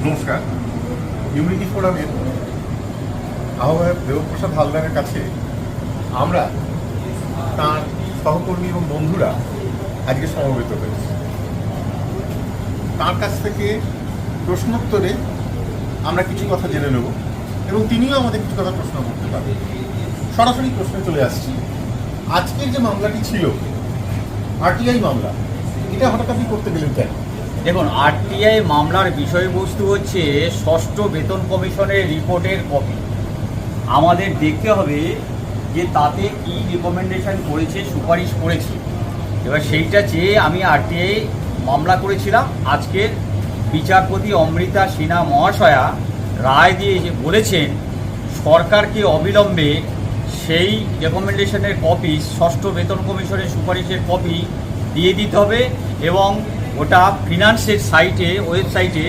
নমস্কার। ইউনিটি ফোরামের আহ্বায়ক দেবপ্রসাদ হালদারের কাছে আমরা তার সহকর্মী এবং বন্ধুরা আজকে সমবেত হয়েছি। তার কাছ থেকে প্রশ্নোত্তরে আমরা কিছু কথা জেনে নেব এবং তিনিও আমাদের কিছু কথা প্রশ্ন করতে পারবেন। সরাসরি প্রশ্নে চলে আসছি। আজকের যে মামলাটি ছিল আরটিআই মামলা, এটা হঠাৎ আপনি করতে গেলেন কেন? দেখুন আরটিআই মামলার বিষয়বস্তু হচ্ছে ষষ্ঠ বেতন কমিশনের রিপোর্টের কপি। আমাদের দেখতে হবে যে তাতে কি রিকমেন্ডেশন করেছে, সুপারিশ করেছে। এবার সেইটা চেয়ে আমি আরটিআই মামলা করেছিলাম। আজকের বিচারপতি অমৃতা সিনহা মহাশয়া রায় দিয়ে বলেছেন, সরকারকে অবিলম্বে সেই রেকমেন্ডেশনের কপি, ষষ্ঠ বেতন কমিশনের সুপারিশের কপি দিয়ে দিতে হবে এবং ওটা ফিনান্সের সাইটে ওয়েবসাইটে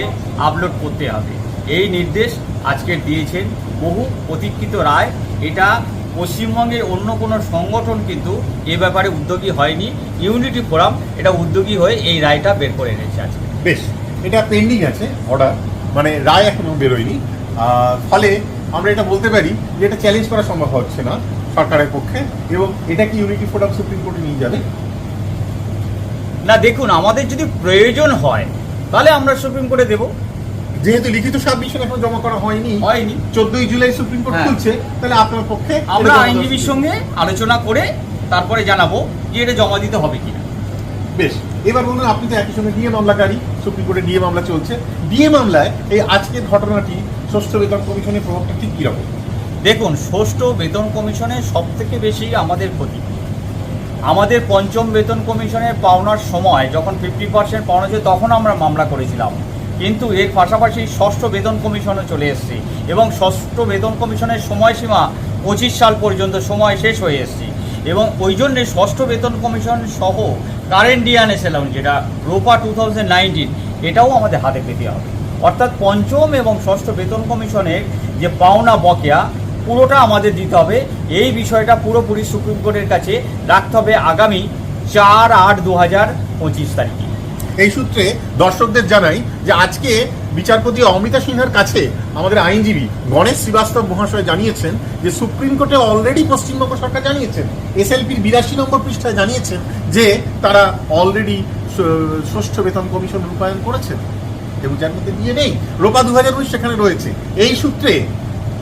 আপলোড করতে হবে। এই নির্দেশ আজকে দিয়েছেন বহু প্রতীক্ষিত রায়। এটা পশ্চিমবঙ্গের অন্য কোনো সংগঠন কিন্তু এ ব্যাপারে উদ্যোগী হয়নি। ইউনিটি ফোরাম এটা উদ্যোগী হয়ে এই রায়টা বের করে এনেছে আজকে। বেশ, এটা পেন্ডিং আছে অর্ডার মানে রায় এখনও বেরোয়নি। ফলে আমরা এটা বলতে পারি যে এটা চ্যালেঞ্জ করা সম্ভব হচ্ছে না সরকারের পক্ষে, এবং এটা কি ইউনিটি ফোরাম সুপ্রিম কোর্টে নিয়ে যাবে? না দেখুন আমাদের যদি প্রয়োজন হয় তাহলে আমরা সুপ্রিম কোর্টে দেবো। যেহেতু লিখিত সাবমিশন এখনও জমা করা হয়নি হয়নি। চোদ্দই জুলাই সুপ্রিম কোর্ট হ্যাঁ। খুলছে তাহলে আপনার পক্ষে আমরা আইনজীবীর সঙ্গে আলোচনা করে তারপরে জানাব যে এটা জমা দিতে হবে কিনা। বেশ এবার বলুন আপনি তো একই সঙ্গে ডিএ মামলাকারী সুপ্রিম কোর্টে ডিএ মামলা চলছে। ডিএ মামলায় এই আজকের ঘটনাটি ষষ্ঠ বেতন কমিশনের প্রভাবটা ঠিক কীরকম? দেখুন ষষ্ঠ বেতন কমিশনে সব থেকে বেশি আমাদের ক্ষতি। আমাদের পঞ্চম বেতন কমিশনের পাওনার সময় যখন ফিফটি পার্সেন্ট পাওনা ছিল তখন আমরা মামলা করেছিলাম। কিন্তু এর পাশাপাশি ষষ্ঠ বেতন কমিশনও চলে এসেছে এবং ষষ্ঠ বেতন কমিশনের সময়সীমা পঁচিশ সাল পর্যন্ত সময় শেষ হয়ে এসেছে। এবং ওই জন্যে ষষ্ঠ বেতন কমিশন সহ কারেন্ট ডিএনএস অ্যালাউন্স যেটা রোপা টু নাইনটিন এটাও আমাদের হাতে পেতে হবে। অর্থাৎ পঞ্চম এবং ষষ্ঠ বেতন কমিশনের যে পাওনা বকেয়া পুরোটা আমাদের দিতে হবে। এই বিষয়টা পুরোপুরি সুপ্রিম কোর্টের কাছে রাখতে হবে আগামী চার আট দু হাজার পঁচিশ তারিখে। এই সূত্রে দর্শকদের জানাই যে আজকে বিচারপতি অমিতা সিনহার কাছে আমাদের আইনজীবী গণেশ শ্রীবাস্তব মহাশয় জানিয়েছেন যে সুপ্রিম কোর্টে অলরেডি পশ্চিমবঙ্গ সরকার জানিয়েছেন, এসএলপির বিরাশি নম্বর পৃষ্ঠায় জানিয়েছেন যে তারা অলরেডি ষষ্ঠ বেতন কমিশন রূপায়ণ করেছেন। এবং যার মধ্যে দিয়ে নেই। রোপা দু হাজার উনিশ সেখানে রয়েছে। এই সূত্রে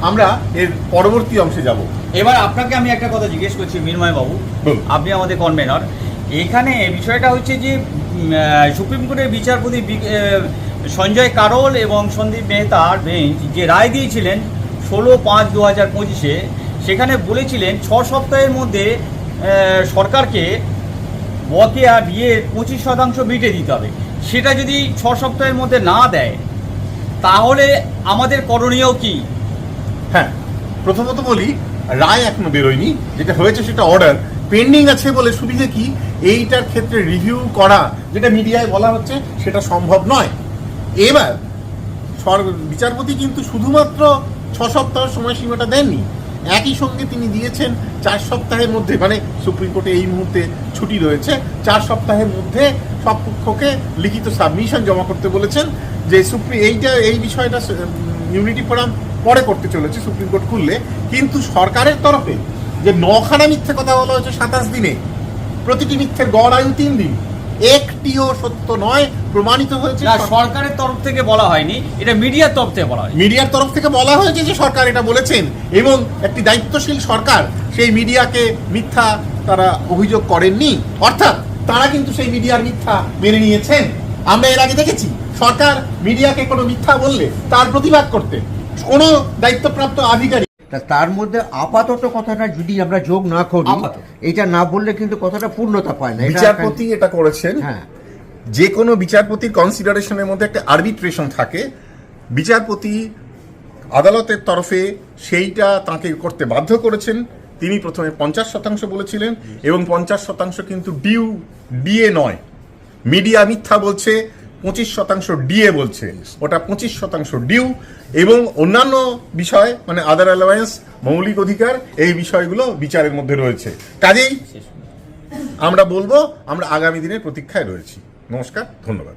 আমরা এর পরবর্তী অংশে যাব। এবার আপনাকে আমি একটা কথা জিজ্ঞেস করছি মিনময় বাবু আপনি আমাদের কনভেনর এখানে বিষয়টা হচ্ছে যে সুপ্রিম কোর্টের বিচারপতি সঞ্জয় কারোল এবং সন্দীপ মেহতার বেঞ্চ যে রায় দিয়েছিলেন ষোলো পাঁচ দু হাজার পঁচিশে সেখানে বলেছিলেন ছ সপ্তাহের মধ্যে সরকারকে বকেয়া দিয়ে পঁচিশ শতাংশ মিটে দিতে হবে। সেটা যদি ছ সপ্তাহের মধ্যে না দেয় তাহলে আমাদের করণীয় কি? হ্যাঁ প্রথমত বলি, রায় এখনও বেরোয়নি, যেটা হয়েছে সেটা অর্ডার পেন্ডিং আছে বলে সুবিধে কি? এইটার ক্ষেত্রে রিভিউ করা, যেটা মিডিয়ায় বলা হচ্ছে, সেটা সম্ভব নয়। এবার বিচারপতি কিন্তু শুধুমাত্র ছ সপ্তাহ সময়সীমাটা দেননি। একই সঙ্গে তিনি দিয়েছেন চার সপ্তাহের মধ্যে মানে সুপ্রিম কোর্টে এই মুহূর্তে ছুটি রয়েছে, চার সপ্তাহের মধ্যে সব পক্ষকে লিখিত সাবমিশন জমা করতে বলেছেন যে সুপ্রিম এইটা, এই বিষয়টা ইউনিটি ফোরাম পরে করতে চলেছে সুপ্রিম কোর্ট খুললে। কিন্তু সরকারের তরফে যে নখানা মিথ্যে কথা বলা হয়েছে সাতাশ দিনে প্রতিটি মিথ্যের গড় আয়ু তিন দিন একটিও সত্য নয় প্রমাণিত হয়েছে সরকারের তরফ থেকে বলা হয়নি এটা মিডিয়ার তরফ থেকে বলা হয়নি। মিডিয়ার তরফ থেকে বলা হয়েছে যে সরকার এটা বলেছেন এবং একটি দায়িত্বশীল সরকার সেই মিডিয়াকে মিথ্যা তারা অভিযোগ করেননি। অর্থাৎ তারা কিন্তু সেই মিডিয়ার মিথ্যা মেনে নিয়েছেন। আমরা এর আগে দেখেছি সরকার মিডিয়াকে কোনো মিথ্যা বললে তার প্রতিবাদ করতে কোনো দায়িত্বপ্রাপ্ত আধিকারিক। তা তার মধ্যে আপাতত কথাটা যদি আমরা যোগ না করি এটা না বললে কিন্তু কথাটা পূর্ণতা পায় না। বিচারপতি এটা করেছেন। হ্যাঁ। যে কোনো বিচারপতির কনসিডারেশনের মধ্যে একটা আরবিট্রেশন থাকে। বিচারপতি আদালতের তরফে সেইটা তাকে করতে বাধ্য করেছেন। তিনি প্রথমে পঞ্চাশ শতাংশ বলেছিলেন এবং পঞ্চাশ শতাংশ কিন্তু ডিউ ডিএ নয়। মিডিয়া মিথ্যা বলছে। পঁচিশ শতাংশ ডিএ বলছে। ওটা পঁচিশ শতাংশ ডিউ এবং অন্যান্য বিষয় মানে আদার অ্যালাওয়েন্স মৌলিক অধিকার, এই বিষয়গুলো বিচারের মধ্যে রয়েছে। কাজেই আমরা বলব, আমরা আগামী দিনের প্রতীক্ষায় রয়েছি। নমস্কার, ধন্যবাদ।